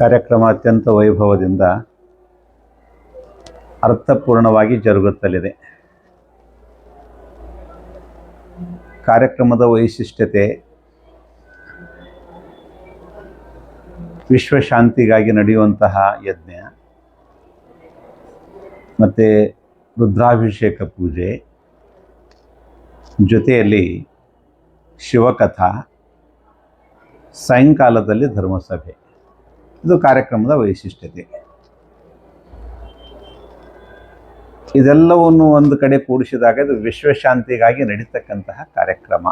ಕಾರ್ಯಕ್ರಮ ಅತ್ಯಂತ ವೈಭವದಿಂದ ಅರ್ಥಪೂರ್ಣವಾಗಿ ಜರುಗುತ್ತಲಿದೆ. ಕಾರ್ಯಕ್ರಮದ ವೈಶಿಷ್ಟ್ಯತೆ ವಿಶ್ವಶಾಂತಿಗಾಗಿ ನಡೆಯುವಂತಹ ಯಜ್ಞ, ಮತ್ತು ರುದ್ರಾಭಿಷೇಕ ಪೂಜೆ, ಜೊತೆಯಲ್ಲಿ ಶಿವಕಥಾ, ಸಾಯಂಕಾಲದಲ್ಲಿ ಧರ್ಮಸಭೆ. ಇದು ಕಾರ್ಯಕ್ರಮದ ವೈಶಿಷ್ಟ್ಯತೆ. ಇದೆಲ್ಲವನ್ನು ಒಂದು ಕಡೆ ಕೂಡಿಸಿದಾಗ ಇದು ವಿಶ್ವಶಾಂತಿಗಾಗಿ ನಡೀತಕ್ಕಂತಹ ಕಾರ್ಯಕ್ರಮ.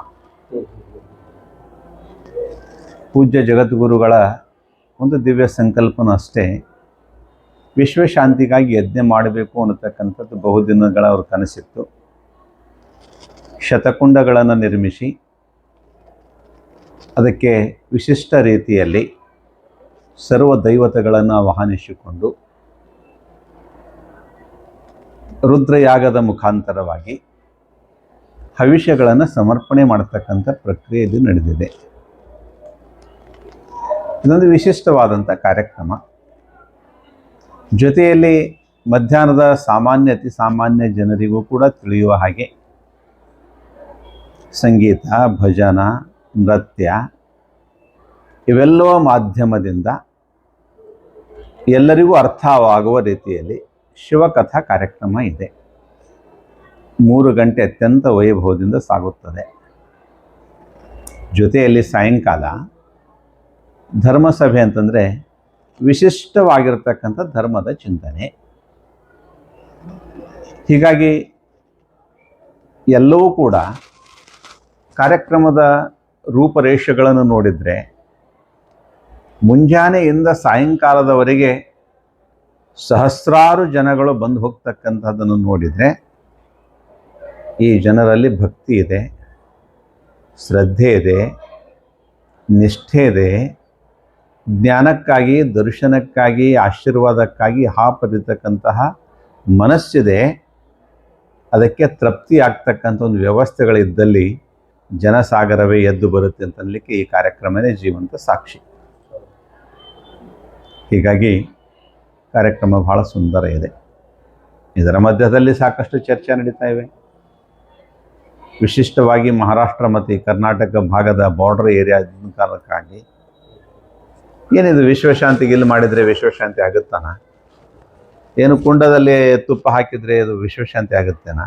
ಪೂಜ್ಯ ಜಗದ್ಗುರುಗಳ ಒಂದು ದಿವ್ಯ ಸಂಕಲ್ಪನೂ ಅಷ್ಟೇ ವಿಶ್ವಶಾಂತಿಗಾಗಿ ಯಜ್ಞ ಮಾಡಬೇಕು ಅನ್ನತಕ್ಕಂಥದ್ದು ಬಹುದಿನಗಳ ಅವ್ರ ಕನಸಿತ್ತು ಶತಕುಂಡಗಳನ್ನು ನಿರ್ಮಿಸಿ ಅದಕ್ಕೆ ವಿಶಿಷ್ಟ ರೀತಿಯಲ್ಲಿ ಸರ್ವ ದೈವತೆಗಳನ್ನು ಆಹ್ವಾನಿಸಿಕೊಂಡು ರುದ್ರಯಾಗದ ಮುಖಾಂತರವಾಗಿ ಹವಿಷ್ಯಗಳನ್ನು ಸಮರ್ಪಣೆ ಮಾಡತಕ್ಕಂಥ ಪ್ರಕ್ರಿಯೆ ಇದು ನಡೆದಿದೆ. ಇದೊಂದು ವಿಶಿಷ್ಟವಾದಂಥ ಕಾರ್ಯಕ್ರಮ. ಜೊತೆಯಲ್ಲಿ ಮಧ್ಯಾಹ್ನದ ಸಾಮಾನ್ಯ, ಅತಿ ಸಾಮಾನ್ಯ ಜನರಿಗೂ ಕೂಡ ತಿಳಿಯುವ ಹಾಗೆ ಸಂಗೀತ, ಭಜನ, ನೃತ್ಯ ಇವೆಲ್ಲವ ಮಾಧ್ಯಮದಿಂದ ಎಲ್ಲರಿಗೂ ಅರ್ಥವಾಗುವ ರೀತಿಯಲ್ಲಿ ಶಿವಕಥಾ ಕಾರ್ಯಕ್ರಮ ಇದೆ. ಮೂರು ಗಂಟೆ ಅತ್ಯಂತ ವೈಭವದಿಂದ ಸಾಗುತ್ತದೆ. ಜೊತೆಯಲ್ಲಿ ಸಾಯಂಕಾಲ ಧರ್ಮಸಭೆ ಅಂತಂದರೆ ವಿಶಿಷ್ಟವಾಗಿರತಕ್ಕಂಥ ಧರ್ಮದ ಚಿಂತನೆ. ಹೀಗಾಗಿ ಎಲ್ಲವೂ ಕೂಡ ಕಾರ್ಯಕ್ರಮದ ರೂಪರೇಷೆಗಳನ್ನು ನೋಡಿದರೆ ಮುಂಜಾನೆಯಿಂದ ಸಾಯಂಕಾಲದವರೆಗೆ ಸಹಸ್ರಾರು ಜನಗಳು ಬಂದು ಹೋಗ್ತಕ್ಕಂಥದ್ದನ್ನು ನೋಡಿದರೆ ಈ ಜನರಲ್ಲಿ ಭಕ್ತಿ ಇದೆ, ಶ್ರದ್ಧೆ ಇದೆ, ನಿಷ್ಠೆ ಇದೆ. ಜ್ಞಾನಕ್ಕಾಗಿ, ದರ್ಶನಕ್ಕಾಗಿ, ಆಶೀರ್ವಾದಕ್ಕಾಗಿ ಹಾಪರಿತಕ್ಕಂತಹ ಮನಸ್ಸಿದೆ. ಅದಕ್ಕೆ ತೃಪ್ತಿ ಆಗ್ತಕ್ಕಂಥ ಒಂದು ವ್ಯವಸ್ಥೆಗಳಿದ್ದಲ್ಲಿ ಜನಸಾಗರವೇ ಎದ್ದು ಬರುತ್ತೆ ಅಂತನ್ಲಿಕ್ಕೆ ಈ ಕಾರ್ಯಕ್ರಮವೇ ಜೀವಂತ ಸಾಕ್ಷಿ. ಹೀಗಾಗಿ ಕಾರ್ಯಕ್ರಮ ಬಹಳ ಸುಂದರ ಇದೆ. ಇದರ ಮಧ್ಯದಲ್ಲಿ ಸಾಕಷ್ಟು ಚರ್ಚೆ ನಡೀತಾ ಇವೆ. ವಿಶಿಷ್ಟವಾಗಿ ಮಹಾರಾಷ್ಟ್ರ ಮತ್ತು ಕರ್ನಾಟಕ ಭಾಗದ ಬಾರ್ಡರ್ ಏರಿಯಾ ಕಾರಣಕ್ಕಾಗಿ ಏನಿದು ವಿಶ್ವಶಾಂತಿಗೆ ಇಲ್ಲಿ ಮಾಡಿದರೆ ವಿಶ್ವಶಾಂತಿ ಆಗುತ್ತಾನ? ಏನು ಕುಂಡದಲ್ಲಿ ತುಪ್ಪ ಹಾಕಿದರೆ ಅದು ವಿಶ್ವಶಾಂತಿ ಆಗುತ್ತೇನ?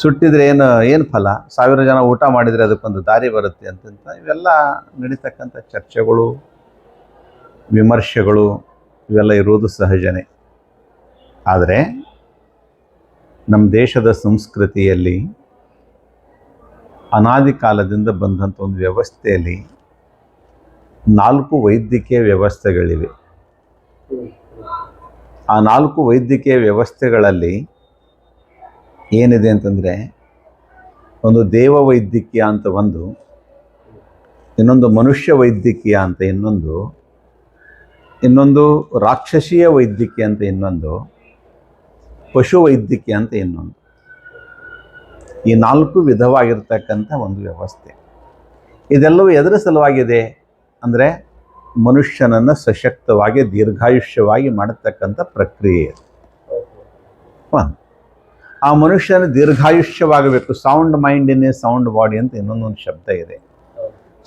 ಸುಟ್ಟಿದರೆ ಏನು ಏನು ಫಲ? ಸಾವಿರ ಜನ ಊಟ ಮಾಡಿದರೆ ಅದಕ್ಕೊಂದು ದಾರಿ ಬರುತ್ತೆ ಅಂತಂತ ಇವೆಲ್ಲ ನಡೀತಕ್ಕಂಥ ಚರ್ಚೆಗಳು. ವಿಮರ್ಶೆಗಳು ಇವೆಲ್ಲ ಇರುವುದು ಸಹಜನೇ. ಆದರೆ ನಮ್ಮ ದೇಶದ ಸಂಸ್ಕೃತಿಯಲ್ಲಿ ಅನಾದಿ ಕಾಲದಿಂದ ಬಂದಂಥ ಒಂದು ವ್ಯವಸ್ಥೆಯಲ್ಲಿ ನಾಲ್ಕು ವೈದ್ಯಕೀಯ ವ್ಯವಸ್ಥೆಗಳಿವೆ. ಆ ನಾಲ್ಕು ವೈದ್ಯಕೀಯ ವ್ಯವಸ್ಥೆಗಳಲ್ಲಿ ಏನಿದೆ ಅಂತಂದರೆ ಒಂದು ದೇವ ವೈದ್ಯಕೀಯ ಅಂತ ಒಂದು, ಇನ್ನೊಂದು ಮನುಷ್ಯ ವೈದ್ಯಕೀಯ ಅಂತ ಇನ್ನೊಂದು ಇನ್ನೊಂದು ರಾಕ್ಷಸೀಯ ವೈದ್ಯಕೀಯ ಅಂತ ಇನ್ನೊಂದು, ಪಶು ವೈದ್ಯಕೀಯ ಅಂತ ಇನ್ನೊಂದು. ಈ ನಾಲ್ಕು ವಿಧವಾಗಿರ್ತಕ್ಕಂಥ ಒಂದು ವ್ಯವಸ್ಥೆ. ಇದೆಲ್ಲವೂ ಎದರ ಸಲುವಾಗಿದೆ? ಅಂದರೆ ಮನುಷ್ಯನನ್ನು ಸಶಕ್ತವಾಗಿ, ದೀರ್ಘಾಯುಷ್ಯವಾಗಿ ಮಾಡತಕ್ಕಂಥ ಪ್ರಕ್ರಿಯೆ. ಒಂದು ಆ ಮನುಷ್ಯನ ದೀರ್ಘಾಯುಷ್ಯವಾಗಬೇಕು. Sound mind a sound body ಅಂತ ಇನ್ನೊಂದೊಂದು ಶಬ್ದ ಇದೆ.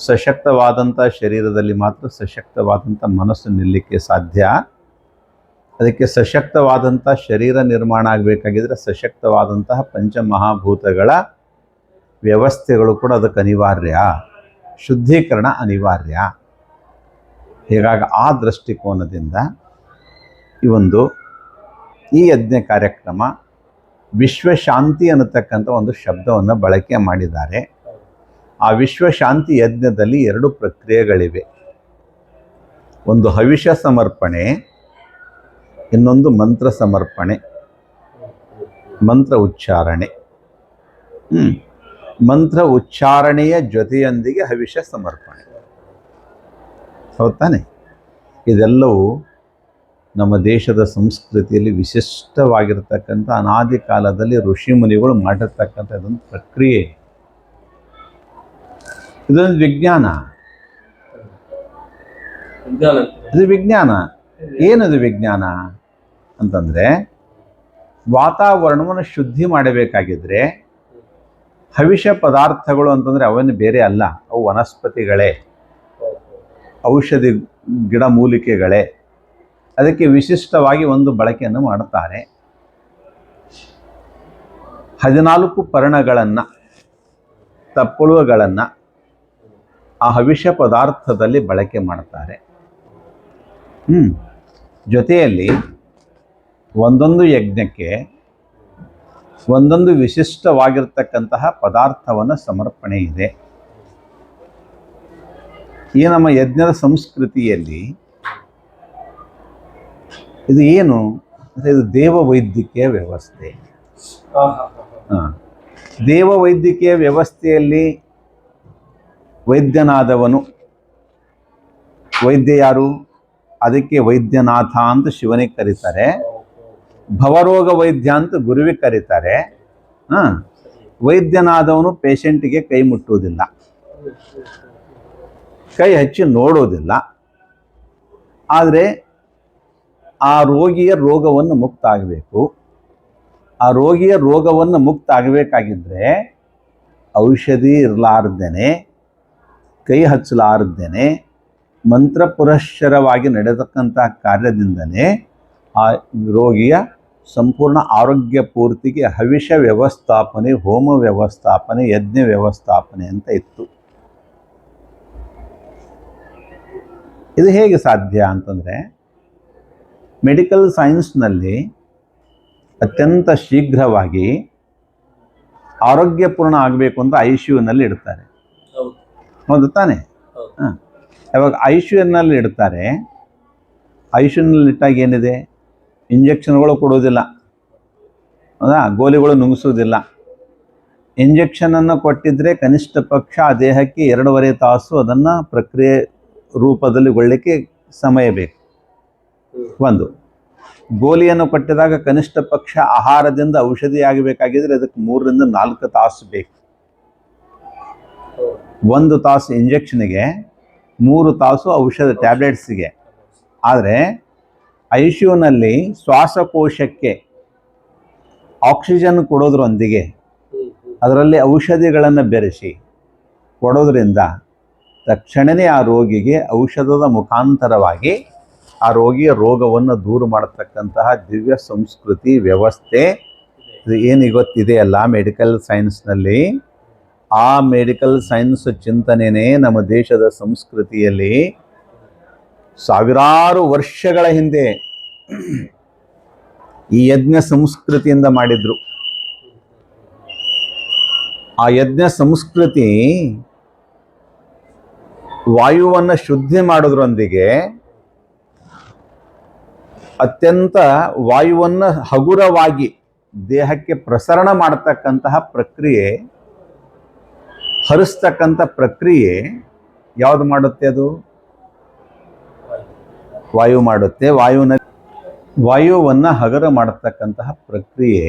ಸಶಕ್ತವಾದಂಥ ಶರೀರದಲ್ಲಿ ಮಾತ್ರ ಸಶಕ್ತವಾದಂಥ ಮನಸ್ಸು ನಿಲ್ಲಕ್ಕೆ ಸಾಧ್ಯ. ಅದಕ್ಕೆ ಸಶಕ್ತವಾದಂಥ ಶರೀರ ನಿರ್ಮಾಣ ಆಗಬೇಕಾಗಿದ್ರೆ ಸಶಕ್ತವಾದಂತಹ ಪಂಚಮಹಾಭೂತಗಳ ವ್ಯವಸ್ಥೆಗಳು ಕೂಡ ಅದಕ್ಕೆ ಅನಿವಾರ್ಯ. ಶುದ್ಧೀಕರಣ ಅನಿವಾರ್ಯ. ಹೀಗಾಗಿ ಆ ದೃಷ್ಟಿಕೋನದಿಂದ ಈ ಒಂದು ಈ ಯಜ್ಞ ಕಾರ್ಯಕ್ರಮ ವಿಶ್ವಶಾಂತಿ ಅನ್ನತಕ್ಕಂಥ ಒಂದು ಶಬ್ದವನ್ನು ಬಳಕೆ ಮಾಡಿದ್ದಾರೆ. ಆ ವಿಶ್ವಶಾಂತಿ ಯಜ್ಞದಲ್ಲಿ ಎರಡು ಪ್ರಕ್ರಿಯೆಗಳಿವೆ. ಒಂದು ಹವಿಷ ಸಮರ್ಪಣೆ, ಇನ್ನೊಂದು ಮಂತ್ರ ಸಮರ್ಪಣೆ, ಮಂತ್ರ ಉಚ್ಚಾರಣೆ. ಮಂತ್ರ ಉಚ್ಚಾರಣೆಯ ಜೊತೆಯೊಂದಿಗೆ ಹವಿಷ ಸಮರ್ಪಣೆ. ಹೌದ್ ತಾನೆ ಇದೆಲ್ಲವೂ ನಮ್ಮ ದೇಶದ ಸಂಸ್ಕೃತಿಯಲ್ಲಿ ವಿಶಿಷ್ಟವಾಗಿರ್ತಕ್ಕಂಥ ಅನಾದಿ ಕಾಲದಲ್ಲಿ ಋಷಿ ಮುನಿಗಳು ಮಾಡಿರ್ತಕ್ಕಂಥ ಇದೊಂದು ಪ್ರಕ್ರಿಯೆ. ಇದೊಂದು ವಿಜ್ಞಾನ. ಇದು ವಿಜ್ಞಾನ. ಏನದು ವಿಜ್ಞಾನ? ಅಂತಂದರೆ ವಾತಾವರಣವನ್ನು ಶುದ್ಧಿ ಮಾಡಬೇಕಾಗಿದ್ರೆ ಹವಿಷ ಪದಾರ್ಥಗಳು ಅಂತಂದರೆ ಅವನ್ನು ಬೇರೆ ಅಲ್ಲ ಅವು ವನಸ್ಪತಿಗಳೇ. ಔಷಧಿ ಗಿಡಮೂಲಿಕೆಗಳೇ ಅದಕ್ಕೆ ವಿಶಿಷ್ಟವಾಗಿ ಒಂದು ಬಳಕೆಯನ್ನು ಮಾಡುತ್ತಾರೆ. ಹದಿನಾಲ್ಕು ಪರ್ಣಗಳನ್ನು ತಪ್ಪಳುಗಳನ್ನು ಆ ಹವಿಷ ಪದಾರ್ಥದಲ್ಲಿ ಬಳಕೆ ಮಾಡ್ತಾರೆ. ಹ್ಞೂ ಜೊತೆಯಲ್ಲಿ ಒಂದೊಂದು ಯಜ್ಞಕ್ಕೆ ಒಂದೊಂದು ವಿಶಿಷ್ಟವಾಗಿರ್ತಕ್ಕಂತಹ ಪದಾರ್ಥವನ್ನು ಸಮರ್ಪಣೆ ಇದೆ. ಈ ನಮ್ಮ ಯಜ್ಞದ ಸಂಸ್ಕೃತಿಯಲ್ಲಿ ಇದು ಏನು? ಅಂದರೆ ಇದು ದೇವ ವೈದ್ಯಕೀಯ ವ್ಯವಸ್ಥೆ. ಹ. ದೇವ ವೈದ್ಯಕೀಯ ವ್ಯವಸ್ಥೆಯಲ್ಲಿ ವೈದ್ಯನಾದವನು. ವೈದ್ಯ ಯಾರು? ಅದಕ್ಕೆ ವೈದ್ಯನಾಥ ಅಂತ ಶಿವನಿಗೆ ಕರೀತಾರೆ. ಭವರೋಗ ವೈದ್ಯ ಅಂತ ಗುರುವಿಗೆ ಕರೀತಾರೆ. ಹಾಂ. ವೈದ್ಯನಾದವನು ಪೇಷಂಟಿಗೆ ಕೈ ಮುಟ್ಟುವುದಿಲ್ಲ. ಕೈ ಹಚ್ಚಿ ನೋಡೋದಿಲ್ಲ. ಆದರೆ ಆ ರೋಗಿಯ ರೋಗವನ್ನು ಮುಕ್ತ ಆಗಬೇಕು ಆ ರೋಗಿಯ ರೋಗವನ್ನು ಮುಕ್ತ ಆಗಬೇಕಾಗಿದ್ದರೆ ಔಷಧಿ ಇರಲಾರ್ದೇನೆ. ಕೈ ಹಚ್ಚಲಾರದ್ದೇನೆ, ಮಂತ್ರ ಪುರಶ್ಚರವಾಗಿ ನಡೆತಕ್ಕಂತಹ ಕಾರ್ಯದಿಂದಲೇ ಆ ರೋಗಿಯ ಸಂಪೂರ್ಣ ಆರೋಗ್ಯ ಪೂರ್ತಿಗೆ ಹವಿಷ ವ್ಯವಸ್ಥಾಪನೆ, ಹೋಮ ವ್ಯವಸ್ಥಾಪನೆ, ಯಜ್ಞ ವ್ಯವಸ್ಥಾಪನೆ ಅಂತ ಇತ್ತು. ಇದು ಹೇಗೆ ಸಾಧ್ಯ ಅಂತಂದರೆ, ಮೆಡಿಕಲ್ ಸೈನ್ಸ್ನಲ್ಲಿ ಅತ್ಯಂತ ಶೀಘ್ರವಾಗಿ ಆರೋಗ್ಯಪೂರ್ಣ ಆಗಬೇಕು ಅಂತ ಐ ಸಿ ಯುನಲ್ಲಿ ಇಡ್ತಾರೆ. ಹೌದು ತಾನೆ. ಹಾಂ. ಯಾವಾಗ ಐ ಎನ್ನಲ್ಲಿ ಯುನಲ್ಲಿ ಇಡ್ತಾರೆ ಇಟ್ಟಾಗ ಏನಿದೆ? ಇಂಜೆಕ್ಷನ್ಗಳು ಕೊಡೋದಿಲ್ಲ ಹೌದಾ? ಗೋಲಿಗಳು ನುಂಗಿಸೋದಿಲ್ಲ ಇಂಜೆಕ್ಷನನ್ನು ಕೊಟ್ಟಿದ್ದರೆ ಕನಿಷ್ಠ ಪಕ್ಷ ಆ ದೇಹಕ್ಕೆ ಎರಡೂವರೆ ತಾಸು ಅದನ್ನು ಪ್ರಕ್ರಿಯೆ ರೂಪದಲ್ಲಿ ಗೊಳ್ಳಲಿಕ್ಕೆ ಸಮಯ ಬೇಕು. ಒಂದು ಗೋಲಿಯನ್ನು ಕೊಟ್ಟಿದಾಗ ಕನಿಷ್ಠ ಪಕ್ಷ ಆಹಾರದಿಂದ ಔಷಧಿ ಆಗಬೇಕಾಗಿದ್ದರೆ ಅದಕ್ಕೆ ಮೂರರಿಂದ ನಾಲ್ಕು ತಾಸು ಬೇಕು. ಒಂದು ತಾಸು ಇಂಜೆಕ್ಷನ್ಗೆ, ಮೂರು ತಾಸು ಔಷಧ ಟ್ಯಾಬ್ಲೆಟ್ಸಿಗೆ ಆದರೆ, ಐ ಸಿ ಯುನಲ್ಲಿ ಶ್ವಾಸಕೋಶಕ್ಕೆ ಆಕ್ಸಿಜನ್ ಕೊಡೋದ್ರೊಂದಿಗೆ. ಅದರಲ್ಲಿ ಔಷಧಿಗಳನ್ನು ಬೆರೆಸಿ ಕೊಡೋದ್ರಿಂದ ತಕ್ಷಣವೇ ಆ ರೋಗಿಗೆ ಔಷಧದ ಮುಖಾಂತರವಾಗಿ ಆ ರೋಗಿಯ ರೋಗವನ್ನು ದೂರ ಮಾಡತಕ್ಕಂತಹ ದಿವ್ಯ ಸಂಸ್ಕೃತಿ ವ್ಯವಸ್ಥೆ ಏನು ಗೊತ್ತಿದೆಯಲ್ಲ ಮೆಡಿಕಲ್ ಸೈನ್ಸ್ನಲ್ಲಿ ಆ ಮೆಡಿಕಲ್ ಸೈನ್ಸ್ ಚಿಂತನೆಯೇ ನಮ್ಮ ದೇಶದ ಸಂಸ್ಕೃತಿಯಲ್ಲಿ ಸಾವಿರಾರು ವರ್ಷಗಳ ಹಿಂದೆ ಈ ಯಜ್ಞ ಸಂಸ್ಕೃತಿಯಿಂದ ಮಾಡಿದ್ರು. ಆ ಯಜ್ಞ ಸಂಸ್ಕೃತಿ ವಾಯುವನ್ನು ಶುದ್ಧಿ ಮಾಡೋದ್ರೊಂದಿಗೆ ಅತ್ಯಂತ ವಾಯುವನ್ನು ಹಗುರವಾಗಿ ದೇಹಕ್ಕೆ ಪ್ರಸರಣ ಮಾಡತಕ್ಕಂತಹ ಪ್ರಕ್ರಿಯೆ ಹರಿಸ್ತಕ್ಕಂಥ ಪ್ರಕ್ರಿಯೆ ಯಾವುದು ಮಾಡುತ್ತೆ ಅದು? ವಾಯು ಮಾಡುತ್ತೆ. ವಾಯುವಿನ ವಾಯುವನ್ನು ಹಗರ ಮಾಡತಕ್ಕಂತಹ ಪ್ರಕ್ರಿಯೆ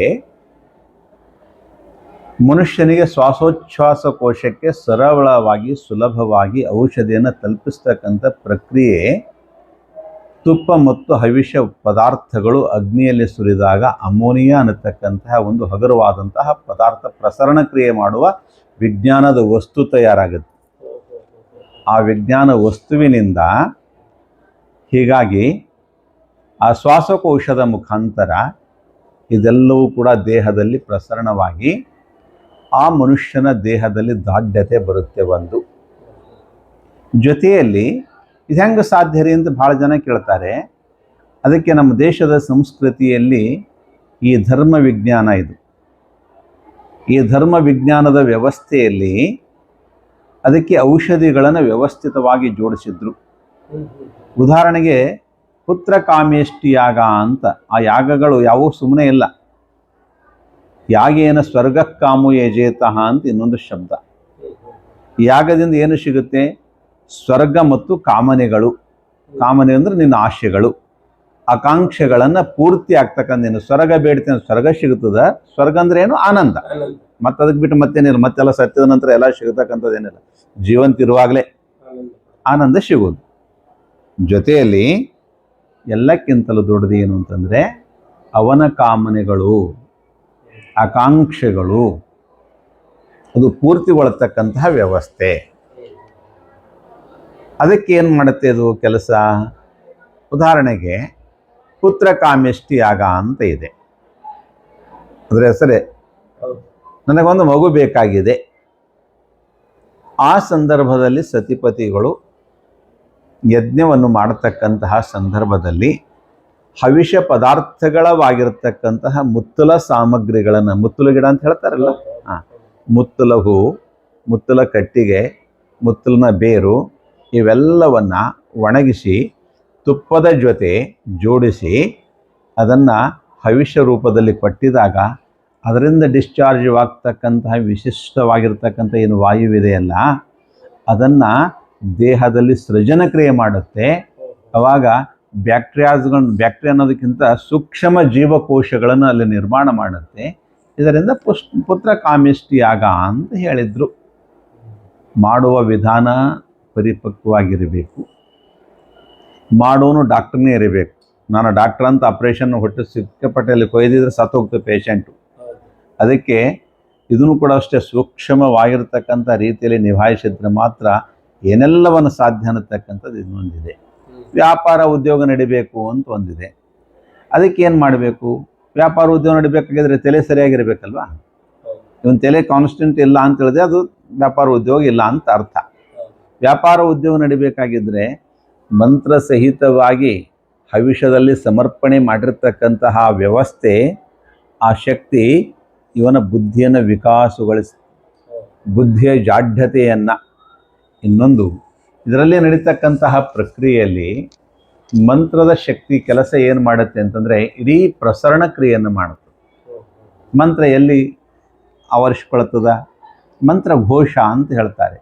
ಮನುಷ್ಯನಿಗೆ ಶ್ವಾಸೋಚ್ಛ್ವಾಸ ಕೋಶಕ್ಕೆ ಸರಳವಾಗಿ ಸುಲಭವಾಗಿ ಔಷಧಿಯನ್ನು ತಲುಪಿಸ್ತಕ್ಕಂಥ ಪ್ರಕ್ರಿಯೆ ತುಪ್ಪ ಮತ್ತು ಹವಿಷ ಪದಾರ್ಥಗಳು ಅಗ್ನಿಯಲ್ಲಿ ಸುರಿದಾಗ ಅಮೋನಿಯಾ ಅನ್ನತಕ್ಕಂತಹ ಒಂದು ಹಗುರವಾದಂತಹ ಪದಾರ್ಥ ಪ್ರಸರಣ ಕ್ರಿಯೆ ಮಾಡುವ ವಿಜ್ಞಾನದ ವಸ್ತು ತಯಾರಾಗುತ್ತೆ. ಆ ವಿಜ್ಞಾನ ವಸ್ತುವಿನಿಂದ ಹೀಗಾಗಿ ಆ ಶ್ವಾಸಕೋಶದ ಮುಖಾಂತರ ಇದೆಲ್ಲವೂ ಕೂಡ ದೇಹದಲ್ಲಿ ಪ್ರಸರಣವಾಗಿ ಆ ಮನುಷ್ಯನ ದೇಹದಲ್ಲಿ ದಾಢ್ಯತೆ ಬರುತ್ತೆ ಒಂದು. ಜೊತೆಯಲ್ಲಿ ಇದು ಹೆಂಗೆ ಸಾಧ್ಯ ರೀ ಅಂತ ಭಾಳ ಜನ ಕೇಳ್ತಾರೆ. ಅದಕ್ಕೆ ನಮ್ಮ ದೇಶದ ಸಂಸ್ಕೃತಿಯಲ್ಲಿ ಈ ಧರ್ಮ ವಿಜ್ಞಾನ ಇದು. ಈ ಧರ್ಮ ವಿಜ್ಞಾನದ ವ್ಯವಸ್ಥೆಯಲ್ಲಿ ಅದಕ್ಕೆ ಔಷಧಿಗಳನ್ನು ವ್ಯವಸ್ಥಿತವಾಗಿ ಜೋಡಿಸಿದ್ರು. ಉದಾಹರಣೆಗೆ ಪುತ್ರ ಕಾಮೇಷ್ಟಿ ಯಾಗ ಅಂತ ಆ ಯಾಗಗಳು ಯಾವುವು ಸುಮ್ಮನೆ ಇಲ್ಲ ಯಾಗೇನ ಸ್ವರ್ಗ ಕಾಮು ಯಜೇತಃ ಅಂತ ಇನ್ನೊಂದು ಶಬ್ದ. ಯಾಗದಿಂದ ಏನು ಸಿಗುತ್ತೆ ಸ್ವರ್ಗ ಮತ್ತು ಕಾಮನೆಗಳು ಕಾಮನೆ ಅಂದ್ರೆ ನಿನ್ನ ಆಶೆಗಳು ಆಕಾಂಕ್ಷೆಗಳನ್ನು ಪೂರ್ತಿ ಆಗ್ತಕ್ಕಂಥ ಏನು ಸ್ವರ್ಗ ಬೇಡ್ತೇನೆ ಸ್ವರ್ಗ ಸಿಗುತ್ತದ. ಸ್ವರ್ಗ ಅಂದ್ರೆ ಏನು? ಆನಂದ. ಮತ್ತೆ ಅದಕ್ಕೆ ಬಿಟ್ಟು ಮತ್ತೇನಿಲ್ಲ. ಮತ್ತೆಲ್ಲ ಸತ್ಯದ ನಂತರ ಎಲ್ಲ ಸಿಗತಕ್ಕಂಥದ್ದೇನಿಲ್ಲ ಜೀವಂತ ಇರುವಾಗಲೇ ಆನಂದ. ಆನಂದ ಸಿಗೋದು. ಜೊತೆಯಲ್ಲಿ ಎಲ್ಲಕ್ಕಿಂತಲೂ ದೊಡ್ಡದು ಏನು ಅಂತಂದರೆ ಅವನ ಕಾಮನೆಗಳು ಆಕಾಂಕ್ಷೆಗಳು ಅದು ಪೂರ್ತಿಗೊಳ್ತಕ್ಕಂತಹ ವ್ಯವಸ್ಥೆ. ಅದಕ್ಕೆ ಏನು ಮಾಡುತ್ತೆ ಅದು ಕೆಲಸ? ಉದಾಹರಣೆಗೆ ಪುತ್ರ ಕಾಮ್ಯಷ್ಟಿ ಯಾಗ ಅಂತ ಇದೆ. ಅದರ ಹೆಸರೇ ನನಗೊಂದು ಮಗು ಬೇಕಾಗಿದೆ. ಆ ಸಂದರ್ಭದಲ್ಲಿ ಸತಿಪತಿಗಳು ಯಜ್ಞವನ್ನು ಮಾಡತಕ್ಕಂತಹ ಸಂದರ್ಭದಲ್ಲಿ ಹವಿಷ ಪದಾರ್ಥಗಳವಾಗಿರ್ತಕ್ಕಂತಹ ಮುತ್ತುಲ ಸಾಮಗ್ರಿಗಳನ್ನು, ಮುತ್ತಲು ಗಿಡ ಅಂತ ಹೇಳ್ತಾರಲ್ಲ? ಹಾಂ, ಮುತ್ತುಲ ಹೂ, ಮುತ್ತುಲ ಕಟ್ಟಿಗೆ, ಮುತ್ತಲಿನ ಬೇರು ಇವೆಲ್ಲವನ್ನು ಒಣಗಿಸಿ ತುಪ್ಪದ ಜೊತೆ ಜೋಡಿಸಿ ಅದನ್ನು ಹವಿಷ್ಯ ರೂಪದಲ್ಲಿ ಕೊಟ್ಟಿದಾಗ ಅದರಿಂದ ಡಿಸ್ಚಾರ್ಜ್ ಆಗ್ತಕ್ಕಂತಹ ವಿಶಿಷ್ಟವಾಗಿರ್ತಕ್ಕಂಥ ಏನು ವಾಯುವಿದೆಯಲ್ಲ, ಅದನ್ನು ದೇಹದಲ್ಲಿ ಸೃಜನ ಕ್ರಿಯೆ ಮಾಡುತ್ತೆ. ಅವಾಗ ಬ್ಯಾಕ್ಟೀರಿಯಾಸ್ಗಳನ್ನು ಬ್ಯಾಕ್ಟೀರಿಯಾ ಅನ್ನೋದಕ್ಕಿಂತ ಸೂಕ್ಷ್ಮ ಜೀವಕೋಶಗಳನ್ನು ಅಲ್ಲಿ ನಿರ್ಮಾಣ ಮಾಡುತ್ತೆ. ಇದರಿಂದ ಪುಷ್ ಪುತ್ರ ಕಾಮಿಷ್ಟಿ ಯಾಗ ಅಂತ ಹೇಳಿದರು. ಮಾಡುವ ವಿಧಾನ ಪರಿಪಕ್ವವಾಗಿರಬೇಕು. ಮಾಡೋನು ಡಾಕ್ಟರ್ನೇ ಇರಬೇಕು. ನಾನು ಡಾಕ್ಟರ್ ಅಂತ ಆಪ್ರೇಷನ್ ಹೊಟ್ಟೆ ಸಿಕ್ಕಾಪಟ್ಟೆಯಲ್ಲಿ ಕೊಯ್ದಿದ್ರೆ ಸತ್ತೋಗ್ತದೆ ಪೇಷಂಟು ಹೌದು ಅದಕ್ಕೆ ಇದನ್ನು ಕೂಡ ಅಷ್ಟೇ ಸೂಕ್ಷ್ಮವಾಗಿರ್ತಕ್ಕಂಥ ರೀತಿಯಲ್ಲಿ ನಿಭಾಯಿಸಿದ್ರೆ ಮಾತ್ರ ಏನೆಲ್ಲವನ್ನು ಸಾಧ್ಯ ಅನ್ನತಕ್ಕಂಥದ್ದು ಇನ್ನೊಂದಿದೆ. ವ್ಯಾಪಾರ ಉದ್ಯೋಗ ನಡಿಬೇಕು ಅಂತ ಒಂದಿದೆ. ಅದಕ್ಕೆ ಏನು ಮಾಡಬೇಕು? ವ್ಯಾಪಾರ ಉದ್ಯೋಗ ನಡಿಬೇಕಾಗಿದ್ರೆ ತಲೆ ಸರಿಯಾಗಿರಬೇಕಲ್ವಾ? ಇವನ್ ತಲೆ ಕಾನ್ಸ್ಟೆಂಟ್ ಇಲ್ಲ ಅಂತ ಹೇಳಿದ್ರೆ ಅದು ವ್ಯಾಪಾರ ಉದ್ಯೋಗ ಇಲ್ಲ ಅಂತ ಅರ್ಥ. ವ್ಯಾಪಾರ ಉದ್ಯೋಗ ನಡಿಬೇಕಾಗಿದ್ರೆ ಮಂತ್ರ ಸಹಿತವಾಗಿ ಭವಿಷ್ಯದಲ್ಲಿ ಸಮರ್ಪಣೆ ಮಾಡಿರ್ತಕ್ಕಂತಹ ವ್ಯವಸ್ಥೆ, ಆ ಶಕ್ತಿ ಇವನ ಬುದ್ಧಿಯನ್ನು ವಿಕಾಸಗೊಳಿಸ್, ಬುದ್ಧಿಯ ಜಾಢ್ಯತೆಯನ್ನು ಇನ್ನೊಂದು. ಇದರಲ್ಲಿ ನಡೀತಕ್ಕಂತಹ ಪ್ರಕ್ರಿಯೆಯಲ್ಲಿ ಮಂತ್ರದ ಶಕ್ತಿ ಕೆಲಸ ಏನು ಮಾಡುತ್ತೆ ಅಂತಂದರೆ ಇಡೀ ಪ್ರಸರಣ ಕ್ರಿಯೆಯನ್ನು ಮಾಡುತ್ತೆ. ಮಂತ್ರ ಎಲ್ಲಿ ಆವರಿಸ್ಕೊಳ್ತದ? ಮಂತ್ರ ಘೋಷ ಅಂತ ಹೇಳ್ತಾರೆ.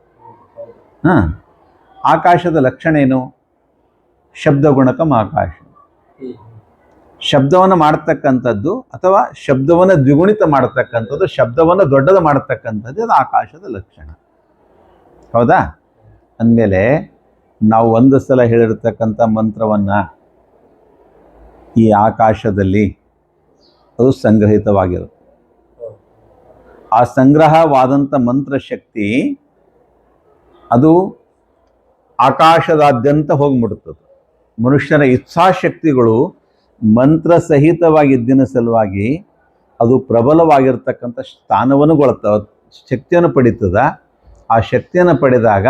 ಹಾಂ, ಆಕಾಶದ ಲಕ್ಷಣ ಏನು? ಶಬ್ದಗುಣಕಂ ಆಕಾಶ. ಹ್ಮ್ ಶಬ್ದವನ್ನು ಮಾಡತಕ್ಕಂಥದ್ದು ಅಥವಾ ಶಬ್ದವನ್ನು ದ್ವಿಗುಣಿತ ಮಾಡತಕ್ಕಂಥದ್ದು, ಶಬ್ದವನ್ನು ದೊಡ್ಡದು ಮಾಡತಕ್ಕಂಥದ್ದು ಅದು ಆಕಾಶದ ಲಕ್ಷಣ. ಹೌದಾ? ಅಂದಮೇಲೆ ನಾವು ಒಂದು ಸಲ ಹೇಳಿರ್ತಕ್ಕಂಥ ಮಂತ್ರವನ್ನು ಈ ಆಕಾಶದಲ್ಲಿ ಅದು ಸಂಗ್ರಹಿತವಾಗಿರುತ್ತೆ. ಆ ಸಂಗ್ರಹವಾದಂಥ ಮಂತ್ರಶಕ್ತಿ ಅದು ಆಕಾಶದಾದ್ಯಂತ ಹೋಗ್ಬಿಡ್ತದೆ. ಮನುಷ್ಯನ ಇಚ್ಛಾಶಕ್ತಿಗಳು ಮಂತ್ರ ಸಹಿತವಾಗಿದ್ದಿನ ಸಲುವಾಗಿ ಅದು ಪ್ರಬಲವಾಗಿರ್ತಕ್ಕಂಥ ಸ್ಥಾನವನ್ನು ಕೊಡುತ್ತ ಶಕ್ತಿಯನ್ನು ಪಡೀತದ. ಆ ಶಕ್ತಿಯನ್ನು ಪಡೆದಾಗ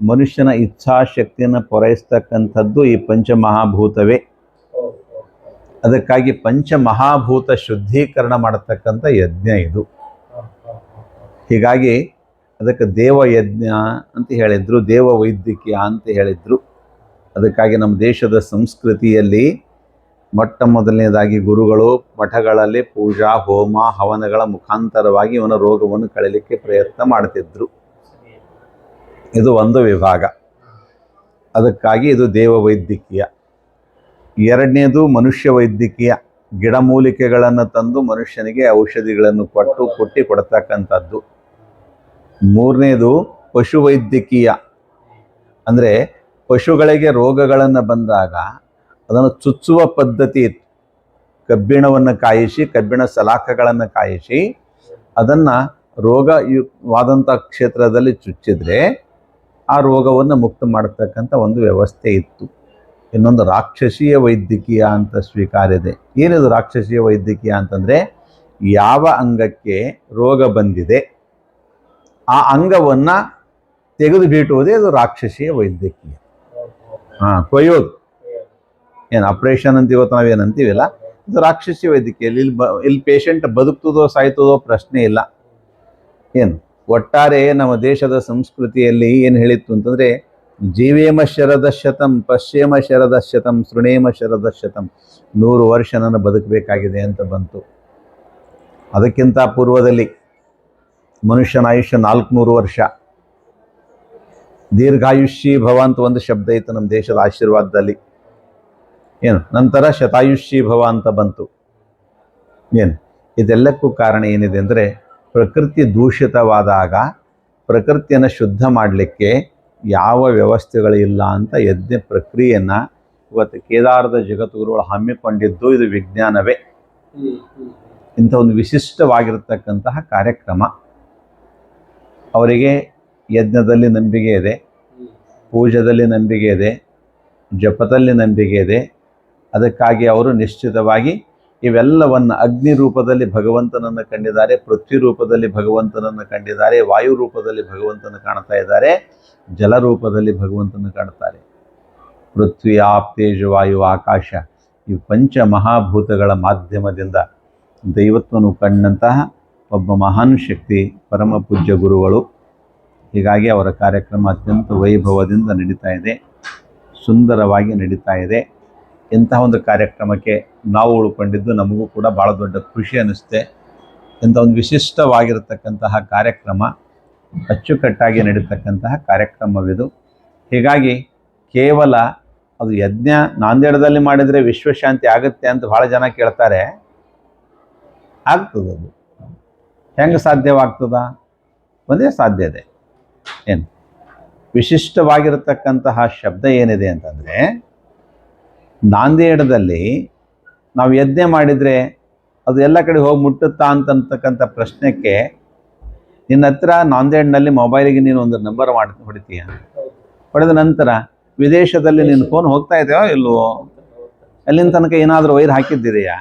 ಮನುಷ್ಯನ ಇಚ್ಛಾಶಕ್ತಿಯನ್ನು ಪೂರೈಸ್ತಕ್ಕಂಥದ್ದು ಈ ಪಂಚಮಹಾಭೂತವೇ. ಅದಕ್ಕಾಗಿ ಪಂಚಮಹಾಭೂತ ಶುದ್ಧೀಕರಣ ಮಾಡತಕ್ಕಂಥ ಯಜ್ಞ ಇದು. ಹೀಗಾಗಿ ಅದಕ್ಕೆ ದೇವ ಯಜ್ಞ ಅಂತ ಹೇಳಿದ್ರು ದೇವ ವೈದ್ಯಕೀಯ ಅಂತ ಹೇಳಿದ್ರು. ಅದಕ್ಕಾಗಿ ನಮ್ಮ ದೇಶದ ಸಂಸ್ಕೃತಿಯಲ್ಲಿ ಮೊಟ್ಟ ಮೊದಲನೇದಾಗಿ ಗುರುಗಳು ಮಠಗಳಲ್ಲಿ ಪೂಜಾ, ಹೋಮ, ಹವನಗಳ ಮುಖಾಂತರವಾಗಿ ಇವನ ರೋಗವನ್ನು ಕಳೀಲಿಕ್ಕೆ ಪ್ರಯತ್ನ ಮಾಡ್ತಿದ್ರು. ಇದು ಒಂದು ವಿಭಾಗ. ಅದಕ್ಕಾಗಿ ಇದು ದೇವ ವೈದ್ಯಕೀಯ ಎರಡನೇದು ಮನುಷ್ಯ ವೈದ್ಯಕೀಯ ಗಿಡಮೂಲಿಕೆಗಳನ್ನು ತಂದು ಮನುಷ್ಯನಿಗೆ ಔಷಧಿಗಳನ್ನು ಕೊಟ್ಟು ಕೊಟ್ಟಿ ಕೊಡ್ತಕ್ಕಂಥದ್ದು. ಮೂರನೇದು ಪಶುವೈದ್ಯಕೀಯ. ಅಂದರೆ ಪಶುಗಳಿಗೆ ರೋಗಗಳನ್ನು ಬಂದಾಗ ಅದನ್ನು ಚುಚ್ಚುವ ಪದ್ಧತಿ ಇತ್ತು. ಕಬ್ಬಿಣವನ್ನು ಕಾಯಿಸಿ, ಕಬ್ಬಿಣ ಸಲಾಖಗಳನ್ನು ಕಾಯಿಸಿ, ಅದನ್ನು ರೋಗಯುವಾದಂಥ ಕ್ಷೇತ್ರದಲ್ಲಿ ಚುಚ್ಚಿದ್ರೆ ಆ ರೋಗವನ್ನು ಮುಕ್ತ ಮಾಡತಕ್ಕಂಥ ಒಂದು ವ್ಯವಸ್ಥೆ ಇತ್ತು. ಇನ್ನೊಂದು ರಾಕ್ಷಸೀಯ ವೈದ್ಯಕೀಯ ಅಂತ ಸ್ವೀಕಾರ ಇದೆ ಏನಿದು ರಾಕ್ಷಸೀಯ ವೈದ್ಯಕೀಯ ಅಂತಂದರೆ ಯಾವ ಅಂಗಕ್ಕೆ ರೋಗ ಬಂದಿದೆ, ಆ ಅಂಗವನ್ನು ತೆಗೆದು ಬೀಟುವುದೇ ಅದು ರಾಕ್ಷಸೀಯ ವೈದ್ಯಕೀಯ. ಹಾಂ, ಕೊಯ್ಯೋದು. ಏನು ಆಪ್ರೇಷನ್ ಅಂತ ಇವತ್ತು ನಾವೇನು ಅಂತೀವಿಲ್ಲ? ಇದು ರಾಕ್ಷಸಿ ವೈದ್ಯಕೀಯಲ್ಲಿ ಇಲ್ಲಿ ಬ, ಇಲ್ಲಿ ಪೇಷಂಟ್ ಬದುಕ್ತದೋ, ಸಾಯ್ತದೋ ಪ್ರಶ್ನೆ ಇಲ್ಲ. ಏನು, ಒಟ್ಟಾರೆ ನಮ್ಮ ದೇಶದ ಸಂಸ್ಕೃತಿಯಲ್ಲಿ ಏನು ಹೇಳಿತ್ತು ಅಂತಂದರೆ, ಜೀವೇಮ ಶರದ ಶತಂ ಪಶ್ಚಿಮ ಶರದ ಶತಂ, ಶೃಣೇಮ ಶರದ ಶತಂ, ನೂರು ವರ್ಷ ನಾನು ಬದುಕಬೇಕಾಗಿದೆ ಅಂತ ಬಂತು. ಅದಕ್ಕಿಂತ ಪೂರ್ವದಲ್ಲಿ ಮನುಷ್ಯನ ಆಯುಷ್ಯ ನಾಲ್ಕುನೂರು ವರ್ಷ. ದೀರ್ಘಾಯುಷ್ಯ ಭವ ಅಂತ ಒಂದು ಶಬ್ದ ಇತ್ತು ನಮ್ಮ ದೇಶದ ಆಶೀರ್ವಾದದಲ್ಲಿ. ಏನು? ನಂತರ ಶತಾಯುಷ್ಯ ಭವ ಅಂತ ಬಂತು. ಏನು? ಇದೆಲ್ಲಕ್ಕೂ ಕಾರಣ ಏನಿದೆ ಅಂದರೆ ಪ್ರಕೃತಿ ದೂಷಿತವಾದಾಗ ಪ್ರಕೃತಿಯನ್ನು ಶುದ್ಧ ಮಾಡಲಿಕ್ಕೆ ಯಾವ ವ್ಯವಸ್ಥೆಗಳು ಇಲ್ಲ ಅಂತ ಯಜ್ಞ ಪ್ರಕ್ರಿಯೆಯನ್ನು ಇವತ್ತು ಕೇದಾರದ ಜಗದ್ಗುರುಗಳು ಹಮ್ಮಿಕೊಂಡಿದ್ದು ಇದು ವಿಜ್ಞಾನವೇ. ಇಂಥ ಒಂದು ವಿಶಿಷ್ಟವಾಗಿರತಕ್ಕಂತಹ ಕಾರ್ಯಕ್ರಮ. ಅವರಿಗೆ ಯಜ್ಞದಲ್ಲಿ ನಂಬಿಕೆ ಇದೆ, ಪೂಜದಲ್ಲಿ ನಂಬಿಕೆ ಇದೆ, ಜಪದಲ್ಲಿ ನಂಬಿಕೆ ಇದೆ. ಅದಕ್ಕಾಗಿ ಅವರು ನಿಶ್ಚಿತವಾಗಿ ಇವೆಲ್ಲವನ್ನು ಅಗ್ನಿ ರೂಪದಲ್ಲಿ ಭಗವಂತನನ್ನು ಕಂಡಿದ್ದಾರೆ, ಪೃಥ್ವಿ ರೂಪದಲ್ಲಿ ಭಗವಂತನನ್ನು ಕಂಡಿದ್ದಾರೆ, ವಾಯು ರೂಪದಲ್ಲಿ ಭಗವಂತನ ಕಾಣ್ತಾ ಇದ್ದಾರೆ, ಜಲ ರೂಪದಲ್ಲಿ ಭಗವಂತನ ಕಾಣ್ತಾರೆ. ಪೃಥ್ವಿ ಆಪ್ತೇಜ ವಾಯು, ಆಕಾಶ ಈ ಪಂಚ ಮಹಾಭೂತಗಳ ಮಾಧ್ಯಮದಿಂದ ದೈವತ್ವನು ಕಂಡಂತಹ ಒಬ್ಬ ಮಹಾನ್ ಶಕ್ತಿ, ಪರಮ ಪೂಜ್ಯ ಗುರುಗಳು. ಹೀಗಾಗಿ ಅವರ ಕಾರ್ಯಕ್ರಮ ಅತ್ಯಂತ ವೈಭವದಿಂದ ನಡೀತಾ ಇದೆ, ಸುಂದರವಾಗಿ ನಡೀತಾ ಇದೆ. ಇಂತಹ ಒಂದು ಕಾರ್ಯಕ್ರಮಕ್ಕೆ ನಾವು ಉಳ್ಕೊಂಡಿದ್ದು ನಮಗೂ ಕೂಡ ಭಾಳ ದೊಡ್ಡ ಖುಷಿ ಅನ್ನಿಸುತ್ತೆ. ಇಂಥ ಒಂದು ವಿಶಿಷ್ಟವಾಗಿರತಕ್ಕಂತಹ ಕಾರ್ಯಕ್ರಮ, ಅಚ್ಚುಕಟ್ಟಾಗಿ ನಡೀತಕ್ಕಂತಹ ಕಾರ್ಯಕ್ರಮವಿದು. ಹೀಗಾಗಿ ಕೇವಲ ಅದು ಯಜ್ಞ ನಾಂದೇಡದಲ್ಲಿ ಮಾಡಿದರೆ ವಿಶ್ವಶಾಂತಿ ಆಗುತ್ತೆ ಅಂತ ಭಾಳ ಜನ ಕೇಳ್ತಾರೆ. ಆಗ್ತದದು. ಹೆಂಗೆ ಸಾಧ್ಯವಾಗ್ತದ? ಒಂದೇ ಸಾಧ್ಯತೆ ಏನು? ವಿಶಿಷ್ಟವಾಗಿರತಕ್ಕಂತಹ ಶಬ್ದ ಏನಿದೆ ಅಂತಂದರೆ ನಾಂದೇಡದಲ್ಲಿ ನಾವು ಯಜ್ಞ ಮಾಡಿದರೆ ಅದು ಎಲ್ಲ ಕಡೆ ಹೋಗಿ ಮುಟ್ಟುತ್ತಾ ಅಂತಕ್ಕಂಥ ಪ್ರಶ್ನೆಗೆ ನಿನ್ನ ಹತ್ರ ನಾಂದೇಡ್ನಲ್ಲಿ ಮೊಬೈಲಿಗೆ ನೀನು ಒಂದು ನಂಬರ್ ಮಾಡಿ, ಹೊಡಿತೀಯ? ಹೊಡೆದ ನಂತರ ವಿದೇಶದಲ್ಲಿ ನಿನ್ನ ಫೋನ್ ಹೋಗ್ತಾ ಇದೆಯೋ ಇಲ್ವೋ ಅಲ್ಲಿನ ತನಕ ಏನಾದರೂ ವೈರ್ ಹಾಕಿದ್ದಿದೆಯಾ?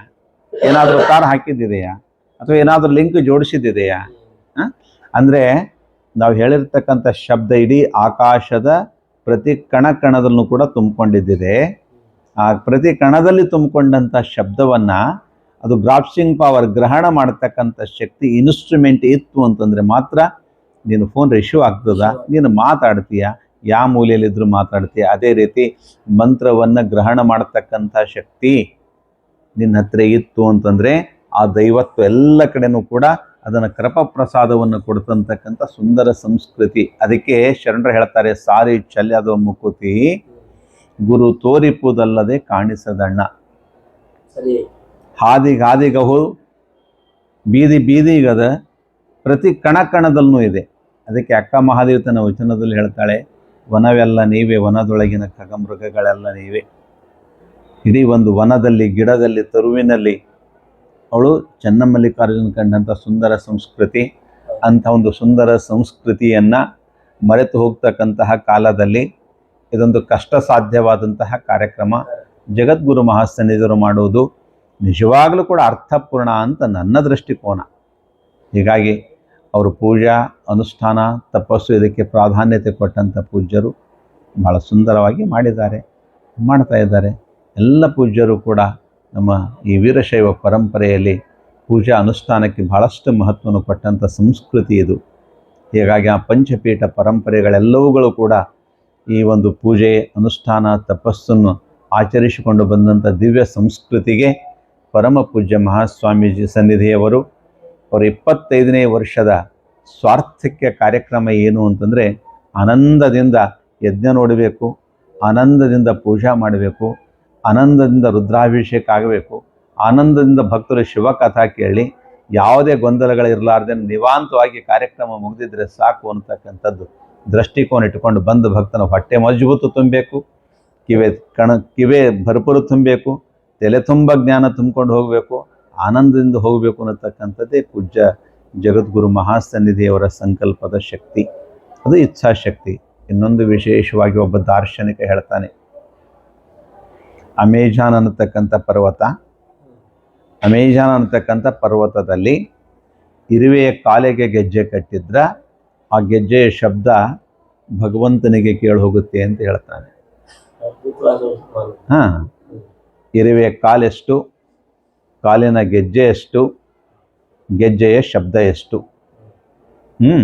ಏನಾದರೂ ಕಾರ್ ಹಾಕಿದ್ದಿದೆಯಾ? ಅಥವಾ ಏನಾದರೂ ಲಿಂಕ್ ಜೋಡಿಸಿದ್ದಿದೆಯಾ? ಅಂದರೆ ನಾವು ಹೇಳಿರ್ತಕ್ಕಂಥ ಶಬ್ದ ಇಡೀ ಆಕಾಶದ ಪ್ರತಿ ಕಣ ಕಣದಲ್ಲೂ ಕೂಡ ತುಂಬಿಕೊಂಡಿದ್ದಿದೆ. ಆ ಪ್ರತಿ ಕಣದಲ್ಲಿ ತುಂಬಿಕೊಂಡಂಥ ಶಬ್ದವನ್ನು ಅದು ಗ್ರಾಪ್ಸಿಂಗ್ ಪವರ್ ಗ್ರಹಣ ಮಾಡತಕ್ಕಂಥ ಶಕ್ತಿ ಇನ್ಸ್ಟ್ರೂಮೆಂಟ್ ಇತ್ತು ಅಂತಂದರೆ ಮಾತ್ರ ನೀನು ಫೋನ್ ರಿಶ್ಯೂ ಆಗ್ತದ. ನೀನು ಮಾತಾಡ್ತೀಯ. ಯಾವ ಮೂಲೆಯಲ್ಲಿದ್ದರೂ ಮಾತಾಡ್ತೀಯ. ಅದೇ ರೀತಿ ಮಂತ್ರವನ್ನು ಗ್ರಹಣ ಮಾಡತಕ್ಕಂಥ ಶಕ್ತಿ ನಿನ್ನ ಹತ್ರ ಇತ್ತು ಅಂತಂದರೆ ಆ ದೈವತ್ವ ಎಲ್ಲ ಕಡೆನೂ ಕೂಡ ಅದನ್ನು ಕೃಪ ಪ್ರಸಾದವನ್ನು ಕೊಡ್ತಂತಕ್ಕಂಥ ಸುಂದರ ಸಂಸ್ಕೃತಿ. ಅದಕ್ಕೆ ಶರಣರು ಹೇಳ್ತಾರೆ ಸಾರಿ ಚಲ್ಯದ ಮುಕುತಿ ಗುರು ತೋರಿಪುದಲ್ಲದೆ ಕಾಣಿಸದಣ್ಣ. ಸರಿ. ಹಾದಿಗೆ ಹಾದಿಗಹು ಬೀದಿ ಬೀದಿಗದ ಪ್ರತಿ ಕಣ ಕಣದಲ್ಲೂ ಇದೆ. ಅದಕ್ಕೆ ಅಕ್ಕ ಮಹಾದೇವತನ ವಚನದಲ್ಲಿ ಹೇಳ್ತಾಳೆ ವನವೆಲ್ಲ ನೀವೇ ವನದೊಳಗಿನ ಖಗಮೃಗಗಳೆಲ್ಲ ನೀವೇ. ಇಡೀ ಒಂದು ವನದಲ್ಲಿ ಗಿಡದಲ್ಲಿ ತರುವಿನಲ್ಲಿ ಅವಳು ಚೆನ್ನಮಲ್ಲಿಕಾರ್ಜುನ ಕಂಡಂಥ ಸುಂದರ ಸಂಸ್ಕೃತಿ, ಅಂಥ ಒಂದು ಸುಂದರ ಸಂಸ್ಕೃತಿಯನ್ನು ಮರೆತು ಹೋಗ್ತಕ್ಕಂತಹ ಕಾಲದಲ್ಲಿ ಇದೊಂದು ಕಷ್ಟ ಸಾಧ್ಯವಾದಂತಹ ಕಾರ್ಯಕ್ರಮ. ಜಗದ್ಗುರು ಮಹಾಸನ್ನಿಧರು ಮಾಡುವುದು ನಿಜವಾಗಲೂ ಕೂಡ ಅರ್ಥಪೂರ್ಣ ಅಂತ ನನ್ನ ದೃಷ್ಟಿಕೋನ. ಹೀಗಾಗಿ ಅವರು ಪೂಜಾ, ಅನುಷ್ಠಾನ, ತಪಸ್ಸು ಇದಕ್ಕೆ ಪ್ರಾಧಾನ್ಯತೆ ಕೊಟ್ಟಂಥ ಪೂಜ್ಯರು ಭಾಳ ಸುಂದರವಾಗಿ ಮಾಡಿದ್ದಾರೆ, ಮಾಡ್ತಾ ಇದ್ದಾರೆ. ಎಲ್ಲ ಪೂಜ್ಯರು ಕೂಡ ನಮ್ಮ ಈ ವೀರಶೈವ ಪರಂಪರೆಯಲ್ಲಿ ಪೂಜಾ ಅನುಷ್ಠಾನಕ್ಕೆ ಬಹಳಷ್ಟು ಮಹತ್ವವನ್ನು ಕೊಟ್ಟಂಥ ಸಂಸ್ಕೃತಿ ಇದು. ಹೀಗಾಗಿ ಆ ಪಂಚಪೀಠ ಪರಂಪರೆಗಳೆಲ್ಲವುಗಳು ಕೂಡ ಈ ಒಂದು ಪೂಜೆ, ಅನುಷ್ಠಾನ, ತಪಸ್ಸನ್ನು ಆಚರಿಸಿಕೊಂಡು ಬಂದಂಥ ದಿವ್ಯ ಸಂಸ್ಕೃತಿಗೆ ಪರಮ ಪೂಜ್ಯ ಮಹಾಸ್ವಾಮೀಜಿ ಸನ್ನಿಧಿಯವರು ಅವರ ಇಪ್ಪತ್ತೈದನೇ ವರ್ಷದ ಸ್ವಾರ್ಥಕ್ಕೆ ಕಾರ್ಯಕ್ರಮ ಏನು ಅಂತಂದರೆ ಆನಂದದಿಂದ ಯಜ್ಞ ನೋಡಬೇಕು, ಆನಂದದಿಂದ ಪೂಜಾ ಮಾಡಬೇಕು ಆನಂದದಿಂದ ರುದ್ರಾಭಿಷೇಕ ಆಗಬೇಕು. ಆನಂದದಿಂದ ಭಕ್ತರು ಶಿವಕಥಾ ಕೇಳಿ, ಯಾವುದೇ ಗೊಂದಲಗಳಿರಲಾರ್ದೆ ನಿವಾಂತವಾಗಿ ಕಾರ್ಯಕ್ರಮ ಮುಗಿದಿದ್ರೆ ಸಾಕು ಅಂತಕ್ಕಂಥದ್ದು ದೃಷ್ಟಿಕೋನ ಇಟ್ಕೊಂಡು ಬಂದು ಭಕ್ತನ ಹೊಟ್ಟೆ ಮಜಬೂತು ತುಂಬಬೇಕು, ಕಿವೆ ಕಣ, ಕಿವೆ ಭರ್ಪುರು ತುಂಬಬೇಕು, ತಲೆ ತುಂಬ ಜ್ಞಾನ ತುಂಬಿಕೊಂಡು ಹೋಗಬೇಕು, ಆನಂದದಿಂದ ಹೋಗಬೇಕು ಅನ್ನತಕ್ಕಂಥದ್ದೇ ಪೂಜ್ಯ ಜಗದ್ಗುರು ಮಹಾಸನ್ನಿಧಿಯವರ ಸಂಕಲ್ಪದ ಶಕ್ತಿ. ಅದು ಇಚ್ಛಾಶಕ್ತಿ. ಇನ್ನೊಂದು ವಿಶೇಷವಾಗಿ ಒಬ್ಬ ದಾರ್ಶನಿಕ ಹೇಳ್ತಾನೆ ಅಮೇಜಾನ್ ಅನ್ನತಕ್ಕಂಥ ಪರ್ವತ. ಅಮೇಜಾನ್ ಅನ್ನತಕ್ಕಂಥ ಪರ್ವತದಲ್ಲಿ ಇರುವೆಯ ಕಾಲಿಗೆ ಗೆಜ್ಜೆ ಕಟ್ಟಿದ್ರ ಆ ಗೆಜ್ಜೆಯ ಶಬ್ದ ಭಗವಂತನಿಗೆ ಕೇಳಿ ಹೋಗುತ್ತೆ ಅಂತ ಹೇಳ್ತಾನೆ. ಹಾಂ, ಇರುವೆಯ ಕಾಲೆಷ್ಟು, ಕಾಲಿನ ಗೆಜ್ಜೆ ಎಷ್ಟು, ಗೆಜ್ಜೆಯ ಶಬ್ದ ಎಷ್ಟು? ಹ್ಞೂ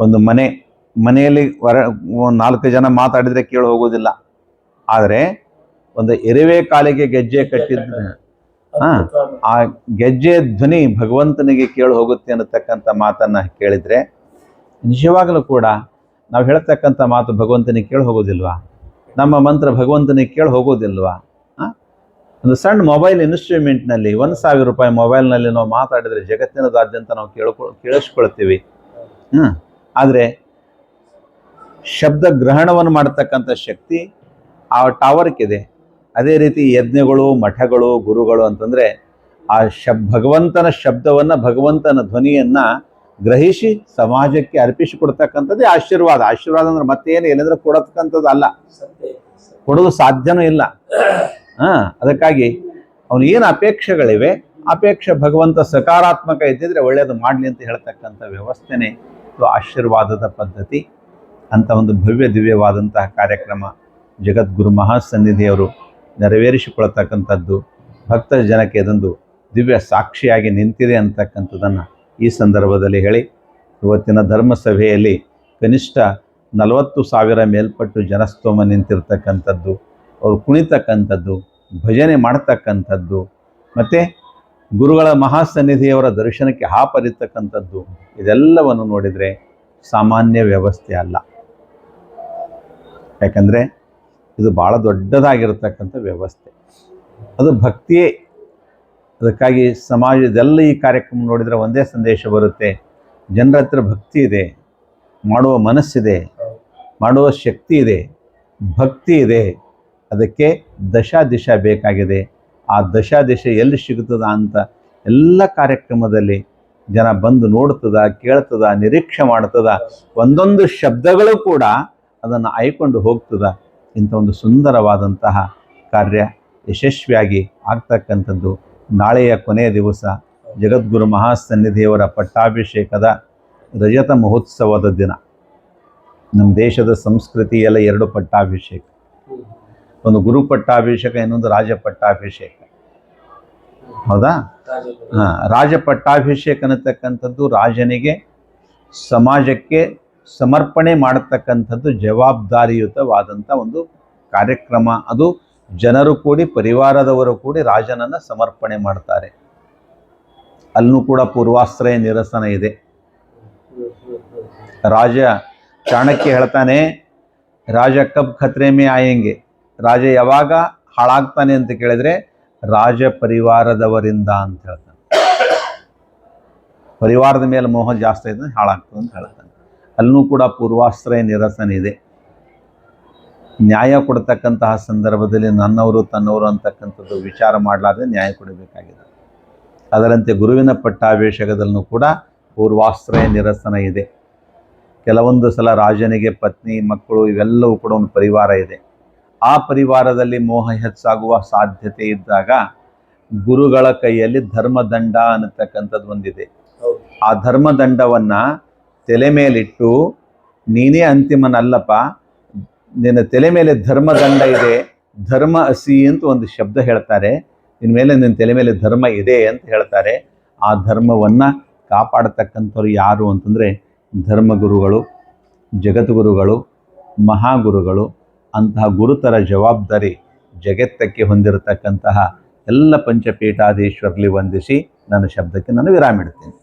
ಒಂದು ಮನೆ, ಮನೆಯಲ್ಲಿ ಹೊರ ನಾಲ್ಕು ಜನ ಮಾತಾಡಿದರೆ ಕೇಳಿ ಹೋಗೋದಿಲ್ಲ ಆದರೆ ಒಂದು ಎರಿವೆ ಕಾಲಿಗೆ ಗೆಜ್ಜೆ ಕಟ್ಟಿದ್ರೆ ಹಾ. ಆ ಗೆಜ್ಜೆ ಧ್ವನಿ ಭಗವಂತನಿಗೆ ಕೇಳಿ ಹೋಗುತ್ತೆ ಅನ್ನತಕ್ಕಂಥ ಮಾತನ್ನು ಕೇಳಿದರೆ ನಿಜವಾಗಲೂ ಕೂಡ ನಾವು ಹೇಳ್ತಕ್ಕಂಥ ಮಾತು ಭಗವಂತನಿಗೆ ಕೇಳಿ ಹೋಗೋದಿಲ್ವಾ ನಮ್ಮ ಮಂತ್ರ ಭಗವಂತನಿಗೆ ಕೇಳಿ ಹೋಗೋದಿಲ್ವಾ? ಒಂದು ಸಣ್ಣ ಮೊಬೈಲ್ ಇನ್ಸ್ಟ್ರೂಮೆಂಟ್ನಲ್ಲಿ ಒಂದು ಸಾವಿರ ರೂಪಾಯಿ ಮೊಬೈಲ್ನಲ್ಲಿ ನಾವು ಮಾತಾಡಿದರೆ ಜಗತ್ತಿನದಾದ್ಯಂತ ನಾವು ಕೇಳ್ಕೊ ಕೇಳಿಸ್ಕೊಳ್ತೀವಿ ಹ್ಞೂ ಆದರೆ ಶಬ್ದ ಗ್ರಹಣವನ್ನು ಮಾಡತಕ್ಕಂಥ ಶಕ್ತಿ ಆ ಟಾವರ್ಕ್ಕಿದೆ ಅದೇ ರೀತಿ ಯಜ್ಞಗಳು ಮಠಗಳು ಗುರುಗಳು ಅಂತಂದರೆ ಆ ಶಬ್ ಭಗವಂತನ ಶಬ್ದವನ್ನು ಭಗವಂತನ ಧ್ವನಿಯನ್ನು ಗ್ರಹಿಸಿ ಸಮಾಜಕ್ಕೆ ಅರ್ಪಿಸಿಕೊಡ್ತಕ್ಕಂಥದ್ದೇ ಆಶೀರ್ವಾದ. ಆಶೀರ್ವಾದ ಅಂದ್ರೆ ಮತ್ತೇನು ಏನಂದ್ರೆ ಕೊಡತಕ್ಕಂಥದ್ದು ಅಲ್ಲ. ಕೊಡೋದು ಸಾಧ್ಯನೂ ಇಲ್ಲ. ಹಾಂ ಅದಕ್ಕಾಗಿ ಅವನು ಏನು ಅಪೇಕ್ಷೆಗಳಿವೆ? ಅಪೇಕ್ಷೆ ಭಗವಂತ ಸಕಾರಾತ್ಮಕ ಇದ್ದಿದ್ರೆ ಒಳ್ಳೆಯದು ಮಾಡಲಿ ಅಂತ ಹೇಳ್ತಕ್ಕಂಥ ವ್ಯವಸ್ಥೆನೇ ಇದು ಆಶೀರ್ವಾದದ ಪದ್ಧತಿ ಅಂತ ಒಂದು ಭವ್ಯ ದಿವ್ಯವಾದಂತಹ ಕಾರ್ಯಕ್ರಮ. ಜಗದ್ಗುರು ಮಹಾಸನ್ನಿಧಿಯವರು ನೆರವೇರಿಸಿಕೊಳ್ಳತಕ್ಕಂಥದ್ದು ಭಕ್ತ ಜನಕ್ಕೆ ಅದೊಂದು ದಿವ್ಯ ಸಾಕ್ಷಿಯಾಗಿ ನಿಂತಿದೆ ಅಂತಕ್ಕಂಥದ್ದನ್ನು ಈ ಸಂದರ್ಭದಲ್ಲಿ ಹೇಳಿ. ಇವತ್ತಿನ ಧರ್ಮಸಭೆಯಲ್ಲಿ ಕನಿಷ್ಠ ನಲವತ್ತು ಸಾವಿರ ಮೇಲ್ಪಟ್ಟು ಜನಸ್ತೋಮ ನಿಂತಿರ್ತಕ್ಕಂಥದ್ದು, ಅವರು ಕುಣಿತಕ್ಕಂಥದ್ದು, ಭಜನೆ ಮಾಡ್ತಕ್ಕಂಥದ್ದು, ಮತ್ತು ಗುರುಗಳ ಮಹಾಸನ್ನಿಧಿಯವರ ದರ್ಶನಕ್ಕೆ ಹಾಪರಿತಕ್ಕಂಥದ್ದು ಇದೆಲ್ಲವನ್ನು ನೋಡಿದರೆ ಸಾಮಾನ್ಯ ವ್ಯವಸ್ಥೆ ಅಲ್ಲ. ಯಾಕಂದರೆ ಇದು ಭಾಳ ದೊಡ್ಡದಾಗಿರತಕ್ಕಂಥ ವ್ಯವಸ್ಥೆ. ಅದು ಭಕ್ತಿಯೇ. ಅದಕ್ಕಾಗಿ ಸಮಾಜದೆಲ್ಲ ಈ ಕಾರ್ಯಕ್ರಮ ನೋಡಿದರೆ ಒಂದೇ ಸಂದೇಶ ಬರುತ್ತೆ. ಜನರ ಹತ್ರ ಭಕ್ತಿ ಇದೆ. ಮಾಡುವ ಮನಸ್ಸಿದೆ. ಮಾಡುವ ಶಕ್ತಿ ಇದೆ. ಭಕ್ತಿ ಇದೆ. ಅದಕ್ಕೆ ದಶಾ ದಿಶಾ ಬೇಕಾಗಿದೆ. ಆ ದಶಾ ದಿಶ ಎಲ್ಲಿ ಸಿಗುತ್ತದ ಅಂತ ಎಲ್ಲ ಕಾರ್ಯಕ್ರಮದಲ್ಲಿ ಜನ ಬಂದು ನೋಡ್ತದ, ಕೇಳ್ತದ, ನಿರೀಕ್ಷೆ ಮಾಡ್ತದ. ಒಂದೊಂದು ಶಬ್ದಗಳು ಕೂಡ ಅದನ್ನು ಆಯ್ಕೊಂಡು ಹೋಗ್ತದ. ಇಂಥ ಒಂದು ಸುಂದರವಾದಂತಹ ಕಾರ್ಯ ಯಶಸ್ವಿಯಾಗಿ ಆಗ್ತಕ್ಕಂಥದ್ದು. ನಾಳೆಯ ಕೊನೆಯ ದಿವಸ ಜಗದ್ಗುರು ಮಹಾಸನ್ನಿಧಿಯವರ ಪಟ್ಟಾಭಿಷೇಕದ ರಜತ ಮಹೋತ್ಸವದ ದಿನ. ನಮ್ಮ ದೇಶದ ಸಂಸ್ಕೃತಿ ಎಲ್ಲ ಎರಡು ಪಟ್ಟಾಭಿಷೇಕ. ಒಂದು ಗುರು ಪಟ್ಟಾಭಿಷೇಕ ಇನ್ನೊಂದು ರಾಜ ಪಟ್ಟಾಭಿಷೇಕ. ಹೌದಾ? ಹಾಂ ರಾಜ ಪಟ್ಟಾಭಿಷೇಕ ಅನ್ನತಕ್ಕಂಥದ್ದು ರಾಜನಿಗೆ ಸಮಾಜಕ್ಕೆ ಸಮರ್ಪಣೆ ಮಾಡತಕ್ಕಂಥದ್ದು ಜವಾಬ್ದಾರಿಯುತವಾದಂಥ ಒಂದು ಕಾರ್ಯಕ್ರಮ. ಅದು ಜನರು ಕೂಡಿ, ಪರಿವಾರದವರು ಕೂಡಿ ರಾಜನನ್ನು ಸಮರ್ಪಣೆ ಮಾಡ್ತಾರೆ. ಅಲ್ಲೂ ಕೂಡ ಪೂರ್ವಾಶ್ರಯ ನಿರಸನ ಇದೆ. ರಾಜ ಚಾಣಕ್ಯ ಹೇಳ್ತಾನೆ, ರಾಜ ಕಬ್ ಖತ್ರೆ ಮೇ ಆಯಂಗೆ. ರಾಜ ಯಾವಾಗ ಹಾಳಾಗ್ತಾನೆ ಅಂತ ಕೇಳಿದ್ರೆ, ರಾಜ ಪರಿವಾರದವರಿಂದ ಅಂತ ಹೇಳ್ತಾನೆ. ಪರಿವಾರದ ಮೇಲೆ ಮೋಹ ಜಾಸ್ತಿ ಇದ್ರೆ ಹಾಳಾಗ್ತದೆ ಅಂತ ಹೇಳ್ತಾನೆ. ಅಲ್ಲೂ ಕೂಡ ಪೂರ್ವಾಶ್ರಯ ನಿರಸನ ಇದೆ. ನ್ಯಾಯ ಕೊಡ್ತಕ್ಕಂತಹ ಸಂದರ್ಭದಲ್ಲಿ ನನ್ನವರು ತನ್ನವರು ಅಂತಕ್ಕಂಥದ್ದು ವಿಚಾರ ಮಾಡಲಾರ್ದೆ ನ್ಯಾಯ ಕೊಡಬೇಕಾಗಿದೆ. ಅದರಂತೆ ಗುರುವಿನ ಪಟ್ಟಾಭಿಷೇಕದಲ್ಲೂ ಕೂಡ ಪೂರ್ವಾಶ್ರಯ ನಿರಸನ ಇದೆ. ಕೆಲವೊಂದು ಸಲ ರಾಜನಿಗೆ ಪತ್ನಿ, ಮಕ್ಕಳು ಇವೆಲ್ಲವೂ ಕೂಡ ಒಂದು ಪರಿವಾರ ಇದೆ. ಆ ಪರಿವಾರದಲ್ಲಿ ಮೋಹ ಹೆಚ್ಚಾಗುವ ಸಾಧ್ಯತೆ ಇದ್ದಾಗ ಗುರುಗಳ ಕೈಯಲ್ಲಿ ಧರ್ಮದಂಡ ಅನ್ನತಕ್ಕಂಥದ್ದು ಒಂದಿದೆ. ಆ ಧರ್ಮದಂಡವನ್ನ ತಲೆ ಮೇಲಿಟ್ಟು, ನೀನೇ ಅಂತಿಮನಲ್ಲಪ್ಪ, ನಿನ್ನ ತಲೆ ಮೇಲೆ ಧರ್ಮದಂಡ ಇದೆ, ಧರ್ಮ ಅಸಿ ಅಂತ ಒಂದು ಶಬ್ದ ಹೇಳ್ತಾರೆ. ನಿನ್ನ ಮೇಲೆ ನಿನ್ನ ತಲೆ ಮೇಲೆ ಧರ್ಮ ಇದೆ ಅಂತ ಹೇಳ್ತಾರೆ. ಆ ಧರ್ಮವನ್ನು ಕಾಪಾಡತಕ್ಕಂಥವ್ರು ಯಾರು ಅಂತಂದರೆ ಧರ್ಮಗುರುಗಳು, ಜಗದ್ಗುರುಗಳು, ಮಹಾಗುರುಗಳು, ಅಂತಹ ಗುರುತರ ಜವಾಬ್ದಾರಿ ಜಗತ್ತಕ್ಕೆ ಹೊಂದಿರತಕ್ಕಂತಹ ಎಲ್ಲ ಪಂಚಪೀಠಾಧೀಶ್ವರಲ್ಲಿ ವಂದಿಸಿ ನನ್ನ ಶಬ್ದಕ್ಕೆ ನಾನು ವಿರಾಮ ಇಡ್ತೀನಿ.